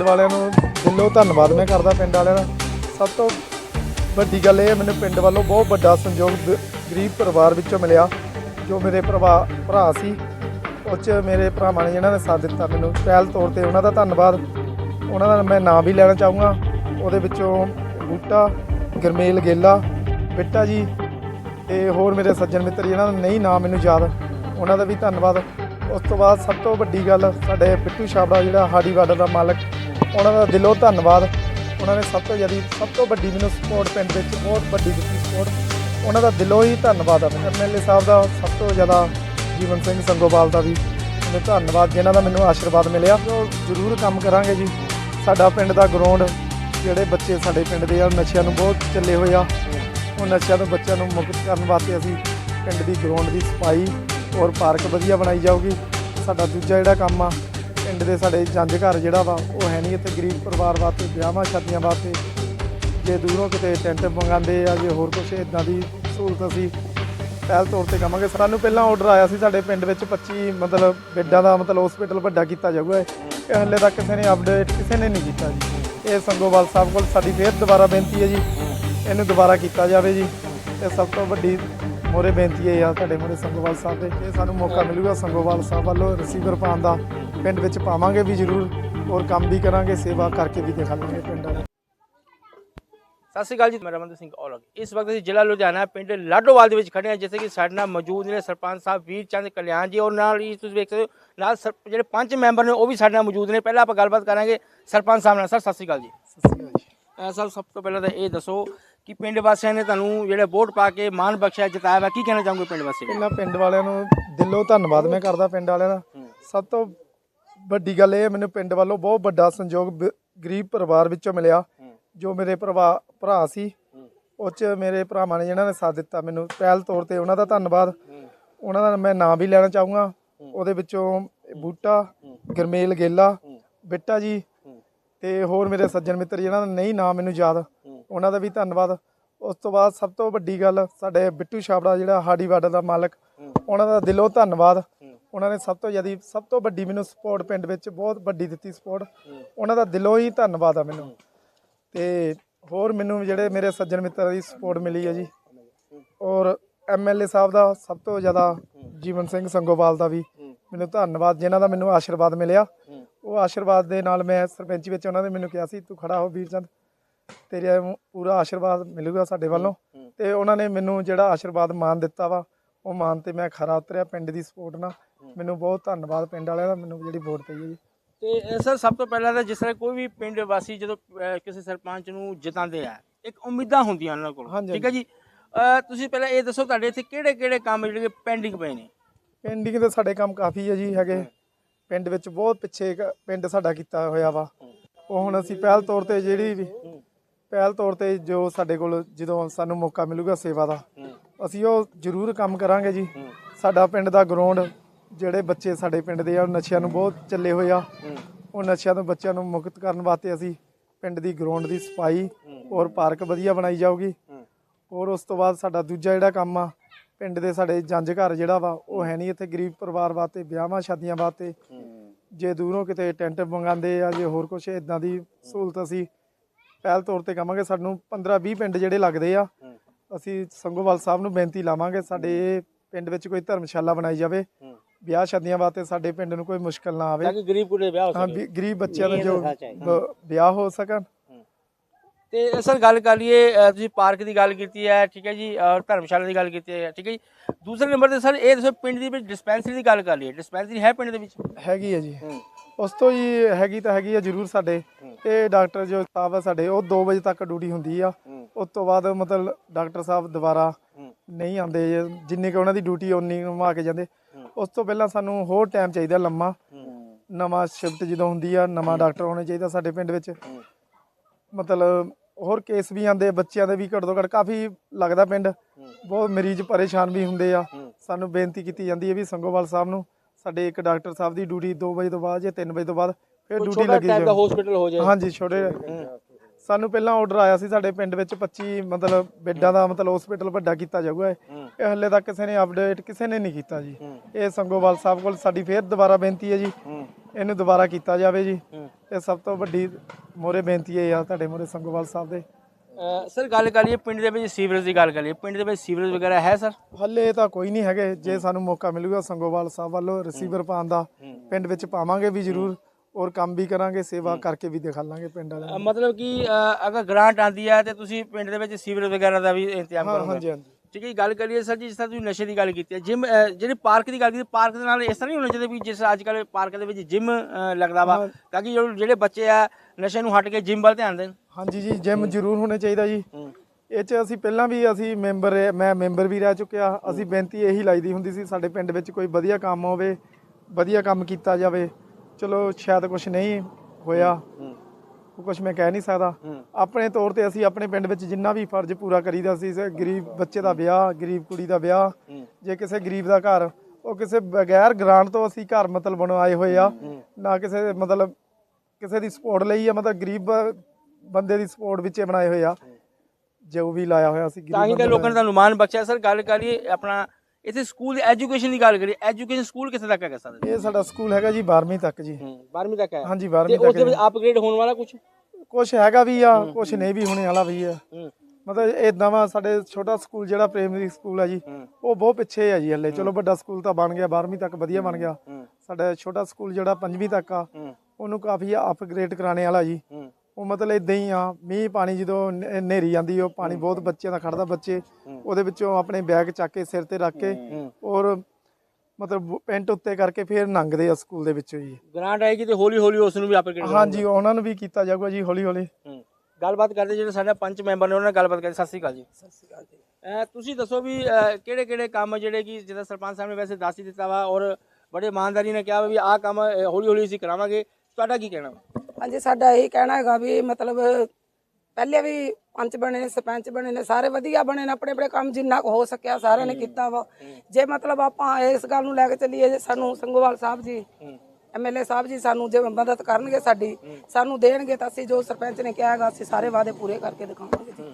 ਪਿੰਡ ਵਾਲਿਆਂ ਨੂੰ ਦਿਲੋਂ ਧੰਨਵਾਦ ਮੈਂ ਕਰਦਾ ਪਿੰਡ ਵਾਲਿਆਂ ਦਾ। ਸਭ ਤੋਂ ਵੱਡੀ ਗੱਲ ਇਹ ਹੈ, ਮੈਨੂੰ ਪਿੰਡ ਵੱਲੋਂ ਬਹੁਤ ਵੱਡਾ ਸੰਯੋਗ ਦ- ਗਰੀਬ ਪਰਿਵਾਰ ਵਿੱਚੋਂ ਮਿਲਿਆ। ਜੋ ਮੇਰੇ ਭਰਾ ਭਰਾ ਸੀ, ਉਹ 'ਚ ਮੇਰੇ ਭਰਾਵਾਂ ਨੇ ਜਿਹਨਾਂ ਨੇ ਸਾਥ ਦਿੱਤਾ ਮੈਨੂੰ। ਪਹਿਲ ਤੌਰ ਤੇ ਉਹਨਾਂ ਦਾ ਧੰਨਵਾਦ। ਉਹਨਾਂ ਦਾ ਮੈਂ ਨਾਮ ਵੀ ਲੈਣਾ ਚਾਹੂੰਗਾ। ਉਹਦੇ ਵਿੱਚੋਂ ਬੂਟਾ, ਗਰਮੇਲ ਗੇਲਾ, ਬਿੱਟਾ ਜੀ ਤੇ ਹੋਰ ਮੇਰੇ ਸੱਜਣ ਮਿੱਤਰ ਜਿਹਨਾਂ ਦਾ ਨਹੀਂ ਨਾਮ ਮੈਨੂੰ ਯਾਦ, ਉਹਨਾਂ ਦਾ ਵੀ ਧੰਨਵਾਦ। ਉਸ ਤੋਂ ਬਾਅਦ ਸਭ ਤੋਂ ਵੱਡੀ ਗੱਲ ਸਾਡੇ ਬਿੱਟੂ ਛਾਬੜਾ ਜਿਹੜਾ ਹਾੜੀ ਵਾਰਡ ਦਾ ਮਾਲਕ ਉਹਨਾਂ ਦਾ ਦਿਲੋਂ ਧੰਨਵਾਦ। ਉਹਨਾਂ ਨੇ ਸਭ ਤੋਂ ਜ਼ਿਆਦਾ, ਸਭ ਤੋਂ ਵੱਡੀ ਮੈਨੂੰ ਸਪੋਰਟ ਪਿੰਡ ਵਿੱਚ ਬਹੁਤ ਵੱਡੀ ਦਿੱਤੀ ਸਪੋਰਟ ਉਹਨਾਂ ਦਾ ਦਿਲੋਂ ਹੀ ਧੰਨਵਾਦ ਆ ਐਮਐਲਏ ਸਾਹਿਬ ਦਾ ਸਭ ਤੋਂ ਜ਼ਿਆਦਾ ਜੀਵਨ ਸਿੰਘ ਸੰਗੋਵਾਲ ਦਾ ਵੀ ਮੈਨੂੰ ਧੰਨਵਾਦ, ਜਿਨ੍ਹਾਂ ਦਾ ਮੈਨੂੰ ਆਸ਼ੀਰਵਾਦ ਮਿਲਿਆ। ਉਹ ਜ਼ਰੂਰ ਕੰਮ ਕਰਾਂਗੇ ਜੀ। ਸਾਡਾ ਪਿੰਡ ਦਾ ਗਰਾਊਂਡ ਜਿਹੜੇ ਬੱਚੇ ਸਾਡੇ ਪਿੰਡ ਦੇ ਆ ਨਸ਼ਿਆਂ ਨੂੰ ਬਹੁਤ ਚੱਲੇ ਹੋਏ ਆ। ਉਹ ਨਸ਼ਿਆਂ ਤੋਂ ਬੱਚਿਆਂ ਨੂੰ ਮੁਕਤ ਕਰਨ ਵਾਸਤੇ ਅਸੀਂ ਪਿੰਡ ਦੀ ਗਰਾਊਂਡ ਦੀ ਸਫ਼ਾਈ ਔਰ ਪਾਰਕ ਵਧੀਆ ਬਣਾਈ ਜਾਊਗੀ। ਸਾਡਾ ਦੂਜਾ ਜਿਹੜਾ ਕੰਮ ਆ ਪਿੰਡ ਦੇ ਸਾਡੇ ਜੰਜ ਘਰ ਜਿਹੜਾ ਵਾ, ਉਹ ਹੈ ਨਹੀਂ ਇੱਥੇ। ਗਰੀਬ ਪਰਿਵਾਰ ਵਾਸਤੇ, ਵਿਆਹਾਂ ਸ਼ਾਦੀਆਂ ਵਾਸਤੇ ਜੇ ਦੂਰੋਂ ਕਿਤੇ ਟੈਂਟ ਮੰਗਾਉਂਦੇ ਆ ਜੇ ਹੋਰ ਕੁਝ ਇਦਾਂ ਦੀ ਸਹੂਲਤ ਅਸੀਂ ਪਹਿਲ ਤੌਰ ਤੇ ਕਹਾਂਗੇ ਸਾਨੂੰ ਪਹਿਲਾਂ ਆਰਡਰ ਆਇਆ ਸੀ ਸਾਡੇ ਪਿੰਡ ਵਿੱਚ 25 ਮਤਲਬ ਬੈੱਡਾਂ ਦਾ, ਮਤਲਬ ਹਸਪੀਟਲ ਵੱਡਾ ਕੀਤਾ ਜਾਊਗਾ ਇਹ। ਹਲੇ ਤੱਕ ਕਿਸੇ ਨੇ ਅਪਡੇਟ ਕਿਸੇ ਨੇ ਨਹੀਂ ਕੀਤਾ ਜੀ। ਇਹ ਸੰਗੋਵਾਲ ਸਾਹਿਬ ਕੋਲ ਸਾਡੀ ਫੇਰ ਦੁਬਾਰਾ ਬੇਨਤੀ ਹੈ ਜੀ। ਇਹਨੂੰ ਦੁਬਾਰਾ ਕੀਤਾ ਜਾਵੇ ਜੀ। ਇਹ ਸਭ ਤੋਂ ਵੱਡੀ ਮੋਰੇ ਬੇਨਤੀ ਹੈ ਆ ਤੁਹਾਡੇ ਮੋਰੇ ਸੰਗੋਵਾਲ ਸਾਹਿਬ ਦੇ। ਇਹ ਸਾਨੂੰ ਮੌਕਾ ਮਿਲੂਗਾ ਸੰਗੋਵਾਲ ਸਾਹਿਬ ਵੱਲੋਂ ਰਿਸੀਵਰ ਪਾਉਣ ਦਾ। ਪਿੰਡ ਵਿੱਚ ਪਾਵਾਂਗੇ ਵੀ ਜ਼ਰੂਰ ਔਰ ਕੰਮ ਵੀ ਕਰਾਂਗੇ ਸੇਵਾ ਕਰਕੇ ਵੀ ਦਿਖਾਵਾਂਗੇ ਪਿੰਡ ਵਾਲੇ। ਸਤਿ ਸ਼੍ਰੀ ਅਕਾਲ ਜੀ ਮੈਂ ਰਮਨਦੀਪ ਸਿੰਘ ਔਲਖ। ਇਸ ਵਕਤ ਅਸੀਂ ਜ਼ਿਲ੍ਹਾ ਲੁਧਿਆਣਾ ਪਿੰਡ ਲਾਡੋਵਾਲ ਦੇ ਵਿੱਚ ਖੜੇ ਹਾਂ ਜਿੱਥੇ ਕਿ ਸਾਡੇ ਨਾਲ ਮੌਜੂਦ ਨੇ ਸਰਪੰਚ ਸਾਹਿਬ ਵੀਰ ਚੰਦ ਕਲਿਆਣ ਜੀ। ਔਰ ਨਾਲ ਹੀ ਤੁਸੀਂ ਵੇਖ ਸਕਦੇ ਹੋ ਨਾਲ ਜਿਹੜੇ ਪੰਜ ਮੈਂਬਰ ਨੇ ਉਹ ਵੀ ਸਾਡੇ ਨਾਲ ਮੌਜੂਦ ਨੇ। ਪਹਿਲਾਂ ਆਪਾਂ ਗੱਲਬਾਤ ਕਰਾਂਗੇ ਸਰਪੰਚ ਸਾਹਿਬ ਨਾਲ। ਸਰ ਸਤਿ ਸ਼੍ਰੀ ਅਕਾਲ ਜੀ। ਸਤਿ ਸ਼੍ਰੀ ਅਕਾਲ ਜੀ। ਸਰ ਸਭ ਤੋਂ ਪਹਿਲਾਂ ਤਾਂ ਇਹ ਦੱਸੋ ਕਿ ਪਿੰਡ ਵਾਸੀਆਂ ਨੇ ਤੁਹਾਨੂੰ ਜਿਹੜੇ ਵੋਟ ਪਾ ਕੇ ਮਾਣ ਬਖਸ਼ਿਆ ਜਿਤਾਇਆ ਵਾ। ਕੀ ਕਹਿਣਾ ਚਾਹੋਗੇ ਪਿੰਡ ਵਾਸੀ ਨੂੰ? ਪਿੰਡ ਵਾਲਿਆਂ ਨੂੰ ਦਿਲੋਂ ਧੰਨਵਾਦ ਮੈਂ ਕਰਦਾ ਪਿੰਡ ਵਾਲਿਆਂ ਦਾ। ਸਭ ਤੋਂ ਵੱਡੀ ਗੱਲ ਇਹ ਹੈ ਮੈਨੂੰ ਪਿੰਡ ਵੱਲੋਂ ਬਹੁਤ ਵੱਡਾ ਸੰਯੋਗ ਬ- ਗਰੀਬ ਪਰਿਵਾਰ ਵਿੱਚੋਂ ਮਿਲਿਆ। ਜੋ ਮੇਰੇ ਭਰਾ ਭਰਾ ਸੀ ਉਹ 'ਚ ਮੇਰੇ ਭਰਾਵਾਂ ਨੇ ਜਿਹਨਾਂ ਨੇ ਸਾਥ ਦਿੱਤਾ ਮੈਨੂੰ ਪਹਿਲ ਤੌਰ ਤੇ ਉਹਨਾਂ ਦਾ ਧੰਨਵਾਦ। ਉਹਨਾਂ ਦਾ ਮੈਂ ਨਾਮ ਵੀ ਲੈਣਾ ਚਾਹੂੰਗਾ। ਉਹਦੇ ਵਿੱਚੋਂ ਬੂਟਾ ਗਰਮੇਲ ਗੇਲਾ ਬਿੱਟਾ ਜੀ ਤੇ ਹੋਰ ਮੇਰੇ ਸੱਜਣ ਮਿੱਤਰ ਜਿਨ੍ਹਾਂ ਦਾ ਨਹੀਂ ਨਾਮ ਮੈਨੂੰ ਯਾਦ ਉਹਨਾਂ ਦਾ ਵੀ ਧੰਨਵਾਦ। ਉਸ ਤੋਂ ਬਾਅਦ ਸਭ ਤੋਂ ਵੱਡੀ ਗੱਲ ਸਾਡੇ ਬਿੱਟੂ ਛਾਬੜਾ ਜਿਹੜਾ ਹਾੜੀ ਵਾਰਡ ਦਾ ਮਾਲਕ ਉਹਨਾਂ ਦਾ ਦਿਲੋਂ ਧੰਨਵਾਦ। ਉਹਨਾਂ ਨੇ ਸਭ ਤੋਂ ਜ਼ਿਆਦਾ ਸਭ ਤੋਂ ਵੱਡੀ ਮੈਨੂੰ ਸਪੋਰਟ ਪਿੰਡ ਵਿੱਚ ਬਹੁਤ ਵੱਡੀ ਦਿੱਤੀ ਸਪੋਰਟ ਉਹਨਾਂ ਦਾ ਦਿਲੋਂ ਹੀ ਧੰਨਵਾਦ ਆ ਮੈਨੂੰ। ਤੇ ਹੋਰ ਮੈਨੂੰ ਜਿਹੜੇ ਮੇਰੇ ਸੱਜਣ ਮਿੱਤਰਾਂ ਦੀ ਸਪੋਰਟ ਮਿਲੀ ਹੈ ਜੀ। ਔਰ ਐਮਐਲਏ ਸਾਹਿਬ ਦਾ ਸਭ ਤੋਂ ਜ਼ਿਆਦਾ ਜੀਵਨ ਸਿੰਘ ਸੰਗੋਵਾਲ ਦਾ ਵੀ ਮੈਨੂੰ ਧੰਨਵਾਦ ਜਿਨ੍ਹਾਂ ਦਾ ਮੈਨੂੰ ਆਸ਼ੀਰਵਾਦ ਮਿਲਿਆ। ਉਹ ਆਸ਼ੀਰਵਾਦ ਦੇ ਨਾਲ ਮੈਂ ਸਰਪੰਚੀ ਵਿੱਚ ਉਹਨਾਂ ਨੇ ਮੈਨੂੰ ਕਿਹਾ ਸੀ ਤੂੰ ਖੜਾ ਹੋ ਵੀਰਚੰਦ। ਤੇਰੇ ਪੂਰਾ ਆਸ਼ੀਰਵਾਦ ਮਿਲੂਗਾ ਸਾਡੇ ਵੱਲੋਂ। ਤੇ ਉਹਨਾਂ ਨੇ ਮੈਨੂੰ ਜਿਹੜਾ ਆਸ਼ੀਰਵਾਦ ਮਾਨ ਦਿੱਤਾ ਵਾ ਉਹ ਮਾਨ ਤੇ ਮੈਂ ਖਰਾ ਉਤਰਿਆ ਪਿੰਡ ਦੀ ਸਪੋਰਟ ਨਾਲ। ਮੈਨੂੰ ਬਹੁਤ ਧੰਨਵਾਦ ਪਿੰਡ ਵਾਲਿਆਂ ਦਾ ਮੈਨੂੰ ਜਿਹੜੀ ਵੋਟ ਪਈ ਹੈ ਜੀ। ਤੇ ਸਰ ਸਭ ਤੋਂ ਪਹਿਲਾਂ ਤਾਂ ਜਿਸ ਤਰ੍ਹਾਂ ਕੋਈ ਵੀ ਪਿੰਡ ਵਾਸੀ ਜਦੋਂ ਕਿਸੇ ਸਰਪੰਚ ਨੂੰ ਜਿਤਾਉਂਦੇ ਆ ਇੱਕ ਉਮੀਦਾਂ ਹੁੰਦੀਆਂ ਉਹਨਾਂ ਕੋਲ। ਠੀਕ ਹੈ ਜੀ? ਤੁਸੀਂ ਪਹਿਲਾਂ ਇਹ ਦੱਸੋ ਤੁਹਾਡੇ ਇੱਥੇ ਕਿਹੜੇ ਕਿਹੜੇ ਕੰਮ ਜਿਹੜੇ ਪੈਂਡਿੰਗ ਪਏ ਨੇ? ਪਿੰਡਿੰਗ ਦੇ ਸਾਡੇ ਕੰਮ ਕਾਫੀ ਹੈ ਜੀ ਹੈਗੇ। ਪਿੰਡ ਵਿੱਚ ਬਹੁਤ ਪਿੱਛੇ ਇੱਕ ਪਿੰਡ ਸਾਡਾ ਕੀਤਾ ਹੋਇਆ ਵਾ। ਉਹ ਹੁਣ ਅਸੀਂ ਪਹਿਲ ਤੌਰ ਤੇ ਜਿਹੜੀ ਵੀ ਪਹਿਲ ਤੌਰ ਤੇ ਜੋ ਸਾਡੇ ਕੋਲ ਜਦੋਂ ਸਾਨੂੰ ਮੌਕਾ ਮਿਲੂਗਾ ਸੇਵਾ ਦਾ ਅਸੀਂ ਉਹ ਜ਼ਰੂਰ ਕੰਮ ਕਰਾਂਗੇ ਜੀ। ਸਾਡਾ ਪਿੰਡ ਦਾ ਗਰਾਊਂਡ ਜਿਹੜੇ ਬੱਚੇ ਸਾਡੇ ਪਿੰਡ ਦੇ ਆ, ਉਹ ਨਸ਼ਿਆਂ ਨੂੰ ਬਹੁਤ ਚੱਲੇ ਹੋਏ ਆ। ਉਹ ਨਸ਼ਿਆਂ ਤੋਂ ਬੱਚਿਆਂ ਨੂੰ ਮੁਕਤ ਕਰਨ ਵਾਸਤੇ ਅਸੀਂ ਪਿੰਡ ਦੀ ਗਰਾਊਂਡ ਦੀ ਸਫ਼ਾਈ ਔਰ ਪਾਰਕ ਵਧੀਆ ਬਣਾਈ ਜਾਊਗੀ। ਔਰ ਉਸ ਤੋਂ ਬਾਅਦ ਸਾਡਾ ਦੂਜਾ ਜਿਹੜਾ ਕੰਮ ਆ, ਪਿੰਡ ਦੇ ਸਾਡੇ ਜੰਜ ਘਰ ਜਿਹੜਾ ਵਾ, ਉਹ ਹੈ ਨਹੀਂ ਇੱਥੇ ਗਰੀਬ ਪਰਿਵਾਰ ਵਾਸਤੇ, ਵਿਆਹਾਂ ਸ਼ਾਦੀਆਂ ਵਾਸਤੇ। ਜੇ ਦੂਰੋਂ ਕਿਤੇ ਟੈਂਟ ਮੰਗਾਉਂਦੇ ਆ ਜੇ ਹੋਰ ਕੁਝ ਇਦਾਂ ਦੀ ਸਹੂਲਤ ਅਸੀਂ ਪਹਿਲ ਤੌਰ ਤੇ ਕਵਾਂਗੇ, ਸਾਨੂੰ 15 20 ਪਿੰਡ ਜਿਹੜੇ ਲੱਗਦੇ ਆ, ਅਸੀਂ ਸੰਗੋਵਾਲ ਸਾਹਿਬ ਨੂੰ ਬੇਨਤੀ ਲਾਵਾਂਗੇ, ਸਾਡੇ ਇਹ ਪਿੰਡ ਵਿੱਚ ਕੋਈ ਧਰਮਸ਼ਾਲਾ ਬਣਾਈ ਜਾਵੇ। ਵਿਆਹ ਸ਼ਾਦੀਆਂ ਵਾਸਤੇ ਸਾਡੇ ਪਿੰਡ ਨੂੰ ਕੋਈ ਮੁਸ਼ਕਲ ਨਾ ਆਵੇ। ਤਾਂ ਕਿ ਗਰੀਬ ਕੁੜੇ ਵਿਆਹ ਹੋ ਹਾਂ ਸਕੇ। ਵੀ ਗਰੀਬ ਬੱਚਿਆਂ ਦੇ ਜੋ ਬ- ਵਿਆਹ ਹੋ ਸਕਣ। ਤੇ ਸਰ ਗੱਲ ਕਰ ਲਈਏ ਤੁਸੀਂ ਪਾਰਕ ਦੀ ਗੱਲ ਕੀਤੀ ਹੈ ਠੀਕ ਹੈ ਜੀ ਔਰ ਧਰਮਸ਼ਾਲਾ ਦੀ ਗੱਲ ਕੀਤੀ ਹੈ ਠੀਕ ਹੈ ਜੀ। ਦੂਸਰੇ ਨੰਬਰ ਤੇ ਸਰ ਇਹ ਦੱਸੋ ਪਿੰਡ ਦੀ ਵਿੱਚ ਡਿਸਪੈਂਸਰੀ ਦੀ ਗੱਲ ਕਰ ਲਈਏ। ਡਿਸਪੈਂਸਰੀ ਹੈ ਪਿੰਡ ਦੇ ਵਿੱਚ? ਹੈਗੀ ਹੈ ਜੀ। ਉਸ ਤੋਂ ਜੀ ਹੈਗੀ ਤਾਂ ਹੈਗੀ ਆ ਜ਼ਰੂਰ ਸਾਡੇ। ਤੇ ਡਾਕਟਰ ਜੋ ਸਾਹਿਬ ਆ ਸਾਡੇ ਉਹ 2 ਵਜੇ ਤੱਕ ਡਿਊਟੀ ਹੁੰਦੀ ਆ। ਉਸ ਤੋਂ ਬਾਅਦ ਮਤਲਬ ਡਾਕਟਰ ਸਾਹਿਬ ਦੁਬਾਰਾ ਨਹੀਂ ਆਉਂਦੇ ਜਿੰਨੀ ਕਿ ਉਹਨਾਂ ਦੀ ਡਿਊਟੀ ਉਨੀ ਨਿਭਾ ਕੇ ਜਾਂਦੇ। ਉਸ ਤੋਂ ਪਹਿਲਾਂ ਸਾਨੂੰ ਹੋਰ ਟਾਈਮ ਚਾਹੀਦਾ ਲੰਮਾ। ਨਵਾਂ ਸ਼ਿਫਟ ਜਦੋਂ ਹੁੰਦੀ ਆ ਨਵਾਂ ਡਾਕਟਰ ਹੋਣਾ ਚਾਹੀਦਾ ਸਾਡੇ ਪਿੰਡ ਵਿੱਚ। ਮਤਲਬ ਹੋਰ ਕੇਸ ਵੀ ਆਉਂਦੇ ਬੱਚਿਆਂ ਦੇ ਵੀ ਘੱਟ ਤੋਂ ਘੱਟ ਕਾਫੀ ਲੱਗਦਾ ਪਿੰਡ। ਬਹੁਤ ਮਰੀਜ਼ ਪਰੇਸ਼ਾਨ ਵੀ ਹੁੰਦੇ ਆ। ਸਾਨੂੰ ਬੇਨਤੀ ਕੀਤੀ ਜਾਂਦੀ ਹੈ ਵੀ ਸੰਗੋਵਾਲ ਸਾਹਿਬ ਨੂੰ ਸਾਡੇ ਇੱਕ ਡਾਕਟਰ ਸਾਹਿਬ ਦੀ ਡਿਊਟੀ 2 ਵਜੇ ਤੋਂ ਬਾਅਦ ਜਾਂ 3 ਵਜੇ ਤੋਂ ਬਾਅਦ ਫਿਰ ਡਿਊਟੀ ਲੱਗੀ ਟਾਈਪ ਦਾ ਜਾਵੇ। ਹਸਪੀਟਲ ਹੋ ਜਾਏ। ਹਾਂਜੀ ਛੋਟੇ ਸਾਨੂੰ ਪਹਿਲਾਂ ਆਰਡਰ ਆਇਆ ਸੀ ਸਾਡੇ ਪਿੰਡ ਵਿੱਚ 25 ਮਤਲਬ ਬੈੱਡਾਂ ਦਾ ਮਤਲਬ ਹਸਪੀਟਲ ਵੱਡਾ ਕੀਤਾ ਜਾਊਗਾ ਇਹ। ਹੱਲੇ ਤੱਕ ਕਿਸੇ ਨੇ ਅਪਡੇਟ ਕਿਸੇ ਨੇ ਨਹੀਂ ਕੀਤਾ ਜੀ। ਇਹ ਸੰਗੋਵਾਲ ਸਾਹਿਬ ਕੋਲ ਸਾਡੀ ਫੇਰ ਦੁਬਾਰਾ ਬੇਨਤੀ ਹੈ ਜੀ। ਇਹਨੂੰ ਦੁਬਾਰਾ ਕੀਤਾ ਜਾਵੇ ਜੀ। ਇਹ ਸਭ ਤੋਂ ਵੱਡੀ ਮੋਰੇ ਬੇਨਤੀ ਹੈ ਆ ਤੁਹਾਡੇ ਮੋਰੇ ਸੰਗੋਵਾਲ ਸਾਹਿਬ ਦੇ। ਸਰ ਗੱਲ ਕਰੀਏ ਪਿੰਡ ਦੇ ਵਿੱਚ ਸੀਵਰੇਜ ਦੀ ਗੱਲ ਕਰੀਏ ਪਿੰਡ ਦੇ ਵਿੱਚ ਸੀਵਰੇਜ ਵਗੈਰਾ ਹੈ ਸਰ? ਹੱਲੇ ਤਾਂ ਕੋਈ ਨਹੀਂ ਹੈਗੇ। ਜੇ ਸਾਨੂੰ ਮੌਕਾ ਮਿਲੂਗਾ ਸੰਗੋਵਾਲ ਸਾਹਿਬ ਵੱਲੋਂ ਰਿਸੀਵਰ ਪਾਉਣ ਦਾ ਪਿੰਡ ਵਿੱਚ ਪਾਵਾਂਗੇ ਵੀ ਜ਼ਰੂਰ। ਔਰ ਕੰਮ ਵੀ ਕਰਾਂਗੇ ਸੇਵਾ ਕਰਕੇ ਵੀ ਦਿਖਾਲਾਂਗੇ ਪਿੰਡ ਵਾਲਿਆਂ ਨੂੰ। ਮਤਲਬ ਕਿ ਅਗਰ ਗ੍ਰਾਂਟ ਆਂਦੀ ਹੈ ਤੇ ਤੁਸੀਂ ਪਿੰਡ ਦੇ ਵਿੱਚ ਸੀਵਰੇਜ ਵਗੈਰਾ ਦਾ ਵੀ ਇੰਤਜ਼ਾਮ ਹਾਂ ਕਰੋਗੇ? ਹਾਂਜੀ ਹਾਂਜੀ। ਠੀਕ ਹੈ ਜੀ, ਗੱਲ ਕਰੀਏ ਸਰ ਜੀ ਜਿਸ ਤਰ੍ਹਾਂ ਤੁਸੀਂ ਨਸ਼ੇ ਦੀ ਗੱਲ ਕੀਤੀ ਹੈ ਜਿਮ ਜਿਹੜੀ ਪਾਰਕ ਦੀ ਗੱਲ ਕੀਤੀ ਪਾਰਕ ਦੇ ਨਾਲ ਇਸ ਤਰ੍ਹਾਂ ਨਹੀਂ ਹੋਣਾ ਚਾਹੀਦਾ ਵੀ ਜਿਸ ਅੱਜ ਕੱਲ੍ਹ ਪਾਰਕ ਦੇ ਵਿੱਚ ਜਿਮ ਲੱਗਦਾ ਵਾ ਤਾਂ ਕਿ ਜੋ- ਜਿਹੜੇ ਬੱਚੇ ਆ ਨਸ਼ੇ ਨੂੰ ਹਟ ਕੇ ਜਿਮ ਵੱਲ ਧਿਆਨ ਦੇਣ। ਹਾਂਜੀ ਜੀ ਜਿਮ ਜ਼ਰੂਰ ਹੋਣਾ ਚਾਹੀਦਾ ਜੀ। ਇਹ ਚ ਅਸੀਂ ਪਹਿਲਾਂ ਵੀ ਅਸੀਂ ਮੈਂਬਰ ਮੈਂ ਮੈਂਬਰ ਵੀ ਰਹਿ ਚੁੱਕਿਆ ਅਸੀਂ ਬੇਨਤੀ ਇਹੀ ਲਾਈਦੀ ਹੁੰਦੀ ਸੀ ਸਾਡੇ ਪਿੰਡ ਵਿੱਚ ਕੋਈ ਵਧੀਆ ਕੰਮ ਹੋਵੇ ਵਧੀਆ ਕੰਮ ਕੀਤਾ ਜਾਵੇ ਚਲੋ ਸ਼ਾਇਦ ਕੁਝ ਨਹੀਂ ਹੋਇਆ। ਉਹ ਕੁਝ ਮੈਂ ਕਹਿ ਨਹੀਂ ਸਕਦਾ। ਆਪਣੇ ਤੌਰ ਤੇ ਅਸੀਂ ਆਪਣੇ ਪਿੰਡ ਵਿੱਚ ਜਿੰਨਾ ਵੀ ਫਰਜ਼ ਪੂਰਾ ਕਰੀਦਾ ਸੀ ਗਰੀਬ ਬੱਚੇ ਦਾ ਵਿਆਹ ਗਰੀਬ ਕੁੜੀ ਦਾ ਵਿਆਹ ਜੇ ਕਿਸੇ ਗਰੀਬ ਦਾ ਘਰ ਉਹ ਕਿਸੇ ਬਗੈਰ ਗ੍ਰਾਂਟ ਤੋਂ ਅਸੀਂ ਘਰ ਮਤਲਬ ਬਣਵਾਏ ਹੋਏ ਆ ਨਾ ਕਿਸੇ ਮਤਲਬ ਕਿਸੇ ਦੀ ਸਪੋਰਟ ਲਈ ਆ ਮਤਲਬ ਗਰੀਬ ਬੰਦੇ ਦੀ ਸਪੋਰਟ ਵਿੱਚ ਬਣਾਏ ਹੋਏ ਆ। ਜੋ ਵੀ ਲਾਇਆ ਹੋਇਆ ਸੀ ਤਾਂ ਹੀ ਲੋਕਾਂ ਨੇ ਦਾ। ਤੁਹਾਨੂੰ ਮਾਣ ਬਖਸ਼ਿਆ। ਸਰ ਗੱਲ ਕਰੀਏ ਆਪਣਾ ਇੱਥੇ ਸਕੂਲ ਐਜੂਕੇਸ਼ਨ ਦੀ ਗੱਲ ਕਰੀਏ ਐਜੂਕੇਸ਼ਨ ਸਕੂਲ ਕਿੱਥੇ ਤੱਕ ਹੈਗਾ ਸਰ? ਇਹ ਸਾਡਾ ਸਕੂਲ ਹੈਗਾ ਜੀ 12ਵੀਂ ਤੱਕ ਜੀ। ਹੂੰ 12ਵੀਂ ਤੱਕ ਹੈ। ਹਾਂਜੀ ਤੇ 12ਵੀਂ ਉਸ ਦੇ ਤੱਕ ਵਿੱਚ ਅਪਗ੍ਰੇਡ ਹੋਣ ਵਾਲਾ ਕੁਝ ਕੁਝ ਹੈਗਾ ਵੀ ਆ ਕੁਝ ਨਹੀਂ ਵੀ ਹੋਣੇ ਵਾਲਾ ਵੀ ਆ। ਮਤਲਬ ਇਦਾਂ ਵਾ ਸਾਡੇ ਛੋਟਾ ਸਕੂਲ ਜਿਹੜਾ ਪ੍ਰਾਇਮਰੀ ਸਕੂਲ ਆ ਜੀ ਉਹ ਬਹੁਤ ਪਿੱਛੇ ਆ ਜੀ ਹੱਲੇ। ਚਲੋ ਵੱਡਾ ਸਕੂਲ ਤਾਂ ਬਣ ਗਿਆ 12ਵੀਂ ਤੱਕ ਵਧੀਆ ਬਣ ਗਿਆ। ਸਾਡਾ ਛੋਟਾ ਸਕੂਲ ਜਿਹੜਾ 5ਵੀਂ ਤੱਕ ਆ ਉਹਨੂੰ ਕਾਫੀ ਅਪਗ੍ਰੇਡ ਕਰਾਣੇ ਵਾਲਾ ਜੀ। ਉਹ ਮਤਲਬ ਇਦਾਂ ਹੀ ਆ ਮੀਂਹ ਪਾਣੀ ਜਦੋਂ ਨ- ਹਨੇਰੀ ਆਂਦੀ ਉਹ ਪਾਣੀ ਬਹੁਤ ਬੱਚਿਆਂ ਦਾ ਖੜਦਾ ਬੱਚੇ ਉਹਦੇ ਵਿੱਚੋਂ ਆਪਣੇ ਬੈਗ ਚੱਕ ਕੇ ਸਿਰ ਤੇ ਰੱਖ ਕੇ ਔਰ ਮਤਲਬ ਪੈਂਟ ਉੱਤੇ ਕਰਕੇ ਫਿਰ ਲੰਘਦੇ ਆ ਸਕੂਲ ਦੇ ਵਿੱਚੋਂ ਜੀ ਗ੍ਰਾਂਟ ਆਏਗੀ ਤੇ ਹੌਲੀ ਹੌਲੀ ਉਸ ਨੂੰ ਵੀ ਅਪਗ੍ਰੇਡ ਹਾਂਜੀ ਉਹਨਾਂ ਨੂੰ ਵੀ ਕੀਤਾ ਜਾਊਗਾ ਜੀ ਹੌਲੀ ਹੌਲੀ ਗੱਲਬਾਤ ਕਰਦੇ ਜਿਹੜੇ ਸਾਡੇ ਪੰਚ ਮੈਂਬਰ ਨੇ ਉਹਨਾਂ ਨਾਲ ਗੱਲਬਾਤ ਕਰਦੇ। ਸਤਿ ਸ਼੍ਰੀ ਅਕਾਲ ਜੀ। ਸਤਿ ਸ਼੍ਰੀ ਅਕਾਲ ਜੀ। ਤੁਸੀਂ ਦੱਸੋ ਵੀ ਕਿਹੜੇ ਕਿਹੜੇ ਕੰਮ ਜਿਹੜੇ ਕਿ ਜਿੱਦਾਂ ਸਰਪੰਚ ਸਾਹਿਬ ਨੇ ਵੈਸੇ ਦੱਸ ਹੀ ਦਿੱਤਾ ਵਾ ਔਰ ਬੜੇ ਇਮਾਨਦਾਰੀ ਨਾਲ ਕਿਹਾ ਵਾ ਵੀ ਆਹ ਕੰਮ ਹੌਲੀ ਹੌਲੀ ਅਸੀਂ ਕਰਾਵਾਂਗੇ। ਤੁਹਾਡਾ ਕੀ ਕਹਿਣਾ ਵਾ? ਹਾਂਜੀ ਸਾਡਾ ਇਹ ਕਹਿਣਾ ਹੈਗਾ ਵੀ ਮਤਲਬ ਪਹਿਲੇ ਵੀ ਪੰਚ ਬਣੇ ਨੇ ਸਰਪੰਚ ਬਣੇ ਨੇ ਸਾਰੇ ਵਧੀਆ ਬਣੇ ਨੇ ਆਪਣੇ ਆਪਣੇ ਕੰਮ ਜਿੰਨਾ ਕੁ ਹੋ ਸਕਿਆ ਸਾਰਿਆਂ ਨੇ ਕੀਤਾ ਵਾ। ਜੇ ਮਤਲਬ ਆਪਾਂ ਇਸ ਗੱਲ ਨੂੰ ਲੈ ਕੇ ਚੱਲੀਏ ਜੇ ਸਾਨੂੰ ਸੰਗੋਵਾਲ ਸਾਹਿਬ ਜੀ ਐਮਐਲਏ ਸਾਹਿਬ ਜੀ ਸਾਨੂੰ ਜੇ ਮਦਦ ਕਰਨਗੇ ਸਾਡੀ ਸਾਨੂੰ ਦੇਣਗੇ ਤਾਂ ਅਸੀਂ ਜੋ ਸਰਪੰਚ ਨੇ ਕਿਹਾ ਹੈਗਾ ਅਸੀਂ ਸਾਰੇ ਵਾਅਦੇ ਪੂਰੇ ਕਰਕੇ ਦਿਖਾਵਾਂਗੇ ਜੀ।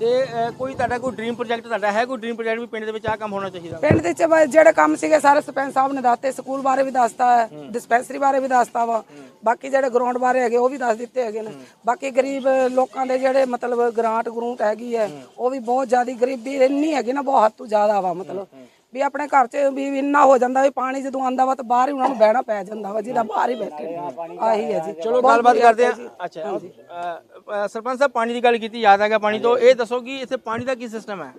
ਤੇ ਕੋਈ ਤੁਹਾਡਾ ਕੋਈ ਡ੍ਰੀਮ ਪ੍ਰੋਜੈਕਟ ਤੁਹਾਡਾ ਹੈ? ਕੋਈ ਡ੍ਰੀਮ ਪ੍ਰੋਜੈਕਟ ਵੀ ਪਿੰਡ ਦੇ ਵਿੱਚ ਆਹ ਕੰਮ ਹੋਣਾ ਚਾਹੀਦਾ? ਪਿੰਡ ਦੇ ਵਿੱਚ ਬ- ਜਿਹੜੇ ਕੰਮ ਸੀਗੇ ਸਾਰੇ ਸਰਪੰਚ ਸਾਹਿਬ ਨੇ ਦੱਸਤੇ ਸਕੂਲ ਬਾਰੇ ਵੀ ਦੱਸਤਾ ਹੈ। ਡਿਸਪੈਂਸਰੀ ਬਾਰੇ ਵੀ ਦੱਸਤਾ ਵਾ। ਬਾਕੀ ਜਿਹੜੇ ਗਰਾਊਂਡ ਬਾਰੇ ਹੈਗੇ ਉਹ ਵੀ ਦੱਸ ਦਿੱਤੇ ਹੈਗੇ ਨੇ। ਬਾਕੀ ਗਰੀਬ ਲੋਕਾਂ ਦੇ ਜਿਹੜੇ ਮਤਲਬ ਗ੍ਰਾਂਟ ਗਰੂੰਟ ਹੈਗੀ ਹੈ ਉਹ ਵੀ ਬਹੁਤ ਜ਼ਿਆਦਾ ਗਰੀਬੀ ਇੰਨੀ ਹੈਗੀ ਨਾ ਬਹੁਤ ਹੱਦ ਤੋਂ ਜ਼ਿਆਦਾ ਵਾ ਮਤਲਬ। ਵੀ ਆਪਣੇ ਘਰ 'ਚ ਵੀ ਇੰਨਾ ਹੋ ਜਾਂਦਾ ਵੀ ਪਾਣੀ ਜਦੋਂ ਆਂਦਾ ਵਾ ਤਾਂ ਬਾਹਰ ਹੀ ਉਹਨਾਂ ਨੂੰ ਬਹਿਣਾ ਪੈ ਜਾਂਦਾ ਵਾ ਜਿਹਦਾ ਬਾਹਰ ਹੀ ਬੈਠੇ ਨੇ। ਆਹੀ ਹੈ ਜੀ। ਚਲੋ ਗੱਲਬਾਤ ਕਰਦੇ ਆ। ਅੱਛਾ ਅਹ, ਸਰਪੰਚ ਸਾਹਿਬ ਪਾਣੀ ਦੀ ਗੱਲ ਕੀਤੀ ਯਾਦ ਆ ਗਿਆ ਪਾਣੀ ਤੋਂ। ਇਹ ਦੱਸੋ ਕਿ ਇੱਥੇ ਪਾਣੀ ਦਾ ਕੀ ਸਿਸਟਮ ਹੈ?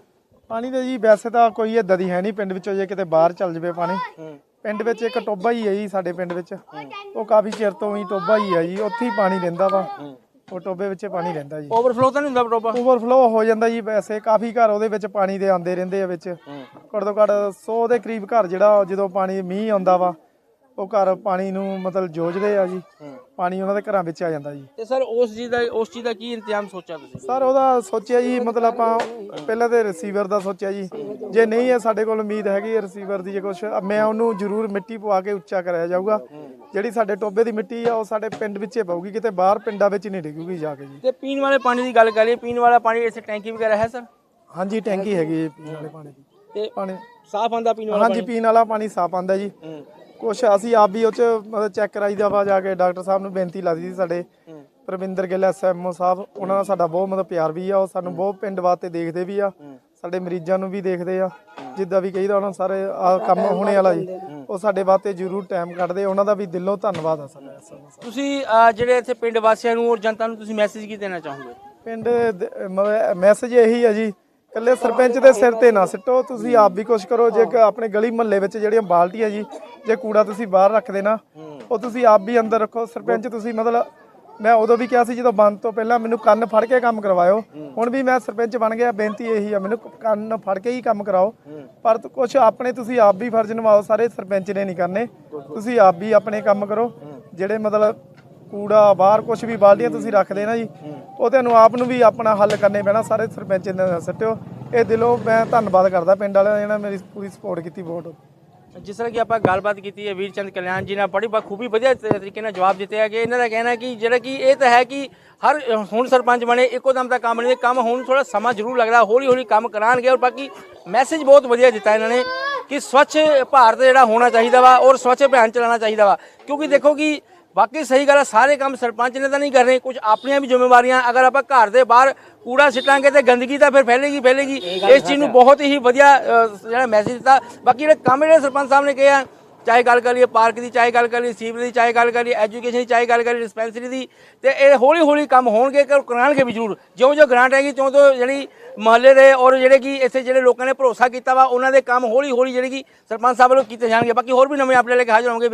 ਪਾਣੀ ਦੇ ਜੀ ਵੈਸੇ ਤਾਂ ਕੋਈ ਏਦਾਂ ਦੀ ਹੈ ਨਹੀਂ। ਪਿੰਡ ਵਿੱਚੋਂ ਜੇ ਕਿਤੇ ਬਾਹਰ ਚੱਲ ਜਵੇ ਪਾਣੀ। ਪਿੰਡ ਵਿੱਚ ਇੱਕ ਟੋਬਾ ਹੀ ਹੈ ਜੀ ਸਾਡੇ ਪਿੰਡ ਵਿੱਚ। ਉਹ ਕਾਫੀ ਚਿਰ ਤੋਂ ਹੀ ਟੋਬਾ ਹੀ ਹੈ ਜੀ। ਉੱਥੇ ਹੀ ਪਾਣੀ ਰਹਿੰਦਾ ਵਾ। ਉਹ ਟੋਬੇ ਵਿੱਚ ਪਾਣੀ ਰਹਿੰਦਾ ਜੀ। ਓਵਰਫਲੋ ਤਾਂ ਨਹੀਂ ਹੁੰਦਾ ਪ੍ਰੋਪਰ ਓਵਰਫਲੋ ਹੋ ਜਾਂਦਾ ਜੀ ਵੈਸੇ ਕਾਫੀ ਘਰ ਉਹਦੇ ਵਿੱਚ ਪਾਣੀ ਦੇ ਆਉਂਦੇ ਰਹਿੰਦੇ ਆ ਵਿੱਚ। ਘੱਟ ਤੋਂ ਘੱਟ 100 ਦੇ ਕਰੀਬ ਘਰ ਜਿਹੜਾ ਜਦੋਂ ਪਾਣੀ ਮੀਂਹ ਆਉਂਦਾ ਵਾ ਉਹ ਘਰ ਪਾਣੀ ਨੂੰ ਮਤਲਬ ਜੋਜਦੇ ਆ ਜੀ। ਪਾਣੀ ਉਹਨਾਂ ਦੇ ਘਰਾਂ ਵਿੱਚ ਆ ਜਾਂਦਾ ਜੀ। ਤੇ ਸਰ ਉਸ ਚੀਜ਼ ਦਾ ਉਸ ਚੀਜ਼ ਦਾ ਕੀ ਇੰਤਜ਼ਾਮ ਸੋਚਿਆ ਤੁਸੀਂ? ਸਰ ਉਹਦਾ ਸੋਚਿਆ ਜੀ ਮਤਲਬ ਆਪਾਂ ਪਹਿਲਾਂ ਤੇ ਰਿਸੀਵਰ ਦਾ ਸੋਚਿਆ ਜੀ। ਜੇ ਨਹੀਂ ਹੈ ਸਾਡੇ ਕੋਲ ਉਮੀਦ ਹੈਗੀ ਹੈ ਰਿਸੀਵਰ ਦੀ ਜੇ ਕੁਛ ਮੈਂ ਉਹਨੂੰ ਜ਼ਰੂਰ ਮਿੱਟੀ ਪਵਾ ਕੇ ਉੱਚਾ ਕਰਾਇਆ ਜਾਊਗਾ। ਜਿਹੜੀ ਸਾਡੇ ਟੋਬੇ ਦੀ ਮਿੱਟੀ ਆ ਉਹ ਸਾਡੇ ਪਿੰਡ ਵਿੱਚ ਹੀ ਪਊਗੀ ਕਿਤੇ ਬਾਹਰ ਪਿੰਡਾਂ ਵਿੱਚ ਨਹੀਂ ਡਿੱਗੂਗੀ ਜਾ ਕੇ ਜੀ। ਤੇ ਪੀਣ ਵਾਲੇ ਪਾਣੀ ਦੀ ਗੱਲ ਕਰੀਏ ਪੀਣ ਵਾਲਾ ਪਾਣੀ ਇੱਥੇ ਟੈਂਕੀ ਵਗੈਰਾ ਹੈ ਸਰ? ਹਾਂਜੀ ਟੈਂਕੀ ਹੈਗੀ ਪੀਣ ਵਾਲੇ ਪਾਣੀ ਦੀ। ਤੇ ਪਾਣੀ ਸਾਫ਼ ਆਂਦਾ ਪੀਣ ਵਾਲਾ ਹਾਂਜੀ ਪੀਣ? ਵਾਲਾ ਪਾਣੀ ਸਾਫ਼ ਆਂਦਾ ਜੀ। ਕੁਛ ਅਸੀਂ ਆਪ ਵੀ ਉਹ ਚ ਮਤਲਬ ਚੈੱਕ ਕਰਾਈਦਾ ਵਾ ਜਾ ਕੇ ਡਾਕਟਰ ਸਾਹਿਬ ਨੂੰ ਬੇਨਤੀ ਲੱਗਦੀ ਸੀ ਸਾਡੇ ਪ੍ਰਵਿੰਦਰ ਗਿੱਲ ਐਸਐਮਓ ਸਾਹਿਬ ਉਹਨਾਂ ਨਾਲ ਸਾਡਾ ਬਹੁਤ ਮਤਲਬ ਪਿਆਰ ਵੀ ਆ ਉਹ ਸਾਨੂੰ ਬਹੁਤ ਪਿੰਡ ਵਾਸਤੇ ਦੇਖਦੇ ਵੀ ਆ ਸਾਡੇ ਮਰੀਜ਼ਾਂ ਨੂੰ ਵੀ ਦੇਖਦੇ ਆ ਜਿੱਦਾਂ ਵੀ ਕਹੀਦਾ ਉਹਨਾਂ ਸਾਰੇ ਆ ਕੰਮ ਹੋਣੇ ਵਾਲਾ ਜੀ ਉਹ ਸਾਡੇ ਵਾਸਤੇ ਜ਼ਰੂਰ ਟਾਈਮ ਕੱਢਦੇ ਉਹਨਾਂ ਦਾ ਵੀ ਦਿਲੋਂ ਧੰਨਵਾਦ ਆ ਸਾਡਾ ਤੁਸੀਂ ਜਿਹੜੇ ਇੱਥੇ ਪਿੰਡ ਵਾਸੀਆਂ ਨੂੰ ਔਰ ਜਨਤਾ ਨੂੰ ਤੁਸੀਂ ਮੈਸੇਜ ਕੀ ਦੇਣਾ ਚਾਹੋਗੇ? ਪਿੰਡ ਮਤਲਬ ਮੈਸੇਜ ਇਹੀ ਆ ਜੀ ਇਕੱਲੇ ਸਰਪੰਚ ਦੇ ਸਿਰ ਤੇ ਨਾ ਸਿੱਟੋ, ਤੁਸੀਂ ਆਪ ਵੀ ਕੁਝ ਕਰੋ। ਜੇ ਆਪਣੇ ਗਲੀ ਮੁਹੱਲੇ ਵਿੱਚ ਜਿਹੜੀਆਂ ਬਾਲਟੀਆਂ ਜੀ, ਜੇ ਕੂੜਾ ਤੁਸੀਂ ਬਾਹਰ ਰੱਖਦੇ ਨਾ ਉਹ ਤੁਸੀਂ ਆਪ ਵੀ ਅੰਦਰ ਰੱਖੋ। ਸਰਪੰਚ, ਤੁਸੀਂ ਮਤਲਬ, ਮੈਂ ਉਦੋਂ ਵੀ ਕਿਹਾ ਸੀ ਜਦੋਂ ਬੰਦ ਤੋਂ ਪਹਿਲਾਂ ਮੈਨੂੰ ਕੰਨ ਫੜ ਕੇ ਕੰਮ ਕਰਵਾਇਓ। ਹੁਣ ਵੀ ਮੈਂ ਸਰਪੰਚ ਬਣ ਗਿਆ, ਬੇਨਤੀ ਇਹੀ ਆ, ਮੈਨੂੰ ਕੰਨ ਫੜ ਕੇ ਹੀ ਕੰਮ ਕਰਾਓ। ਪਰ ਕੁਝ ਆਪਣੇ, ਤੁਸੀਂ ਆਪ ਵੀ ਫਰਜ਼ ਨਿਭਾਓ, ਸਾਰੇ ਸਰਪੰਚ ਨੇ ਨਹੀਂ ਕਰਨੇ। ਤੁਸੀਂ ਆਪ ਵੀ ਆਪਣੇ ਕੰਮ ਕਰੋ, ਜਿਹੜੇ ਮਤਲਬ ਕੂੜਾ ਬਾਹਰ ਕੁਝ ਵੀ ਬਾਲਟੀਆਂ ਤੁਸੀਂ ਰੱਖਦੇ ਨਾ ਜੀ ਉਹ ਤੁਹਾਨੂੰ ਆਪ ਨੂੰ ਵੀ ਆਪਣਾ ਹੱਲ ਕਰਨੇ ਪੈਣਾ ਸਾਰੇ ਸਰਪੰਚ ਨੇ ਸੱਟਿਓ। ਇਹ ਦਿਲੋਂ ਮੈਂ ਧੰਨਵਾਦ ਕਰਦਾ ਪਿੰਡ ਵਾਲਿਆਂ ਨੇ ਜਿਹੜਾ ਮੇਰੀ ਪੂਰੀ ਸਪੋਰਟ ਕੀਤੀ ਵੋਟ ਜਿਸ ਤਰ੍ਹਾਂ ਕਿ ਆਪਾਂ ਗੱਲਬਾਤ ਕੀਤੀ ਹੈ ਵੀਰ ਚੰਦ ਕਲਿਆਣ ਜੀ ਨਾਲ ਬੜੀ ਬਖੂਬੀ ਵਧੀਆ ਤਰੀਕੇ ਨਾਲ ਜਵਾਬ ਦਿੱਤੇ ਹੈ ਕਿ ਇਹਨਾਂ ਦਾ ਕਹਿਣਾ ਕਿ ਜਿਹੜਾ ਕਿ ਇਹ ਤਾਂ ਹੈ ਕਿ ਹਰ ਹੁਣ ਸਰਪੰਚ ਬਣੇ ਇੱਕੋ ਦਮ ਦਾ ਕੰਮ ਨਹੀਂ ਕੰਮ ਹੁਣ ਥੋੜਾ ਸਮਾਂ ਜ਼ਰੂਰ ਲੱਗਦਾ ਹੌਲੀ ਹੌਲੀ ਕੰਮ ਕਰਾਂਗੇ ਔਰ ਬਾਕੀ ਮੈਸੇਜ ਬਹੁਤ ਵਧੀਆ ਦਿੱਤਾ ਇਹਨਾਂ ਨੇ ਕਿ ਸਵੱਛ ਭਾਰਤ ਜਿਹੜਾ ਹੋਣਾ ਚਾਹੀਦਾ ਵਾ ਔਰ ਸਵੱਛ ਅਭਿਆਨ ਚਲਾਉਣਾ ਚਾਹੀਦਾ ਵਾ। ਕਿਉਂਕਿ ਦੇਖੋ ਕਿ ਬਾਕੀ ਸਹੀ ਗੱਲ ਹੈ ਸਾਰੇ ਕੰਮ ਸਰਪੰਚ ਨੇ ਤਾਂ ਨਹੀਂ ਕਰਨੇ ਕੁਝ ਆਪਣੀਆਂ ਵੀ ਜ਼ਿੰਮੇਵਾਰੀਆਂ ਅਗਰ ਆਪਾਂ ਘਰ ਦੇ ਬਾਹਰ ਕੂੜਾ ਸਿੱਟਾਂਗੇ ਤੇ ਗੰਦਗੀ ਤਾਂ ਫਿਰ ਫੈਲੇਗੀ ਫੈਲੇਗੀ। ਇਸ ਚੀਜ਼ ਨੂੰ ਬਹੁਤ ਹੀ ਵਧੀਆ ਜਿਹੜਾ ਮੈਸੇਜ ਦਿੱਤਾ। ਬਾਕੀ ਜਿਹੜੇ ਕੰਮ ਜਿਹੜੇ ਸਰਪੰਚ ਸਾਹਿਬ ਨੇ ਕਿਹਾ ਚਾਹੇ ਗੱਲ ਕਰੀਏ ਪਾਰਕ ਦੀ ਚਾਹੇ ਗੱਲ ਕਰੀਏ ਸੀਵਰੇਜ ਦੀ ਚਾਹੇ ਗੱਲ ਕਰੀਏ ਐਜੂਕੇਸ਼ਨ ਦੀ ਚਾਹੇ ਗੱਲ ਕਰੀਏ ਡਿਸਪੈਂਸਰੀ ਦੀ ਤੇ ਇਹ ਹੌਲੀ ਹੌਲੀ ਕੰਮ ਹੋਣਗੇ ਕਿ ਕਰਾਣਗੇ ਵੀ ਜ਼ਰੂਰ। ਜਿਉਂ ਜਿਉਂ ਗ੍ਰਾਂਟ ਹੈਗੀ ਤਿਉਂ ਤੋਂ ਜਿਹੜੀ ਮਹੱਲੇ ਦੇ ਔਰ ਜਿਹੜੇ ਕਿ ਇੱਥੇ ਜਿਹੜੇ ਲੋਕਾਂ ਨੇ ਭਰੋਸਾ ਕੀਤਾ ਵਾ ਉਹਨਾਂ ਦੇ ਕੰਮ ਹੌਲੀ ਹੌਲੀ ਜਿਹੜੇ ਕਿ ਸਰਪੰਚ ਸਾਹਿਬ ਵੱਲੋਂ ਕੀਤੇ ਜਾਣਗੇ। ਬਾਕੀ ਹੋਰ ਵੀ ਨਵੇਂ ਆਪਣੇ ਲੈ ਕੇ ਹਾਜ਼ਰ ਹੋਣਗੇ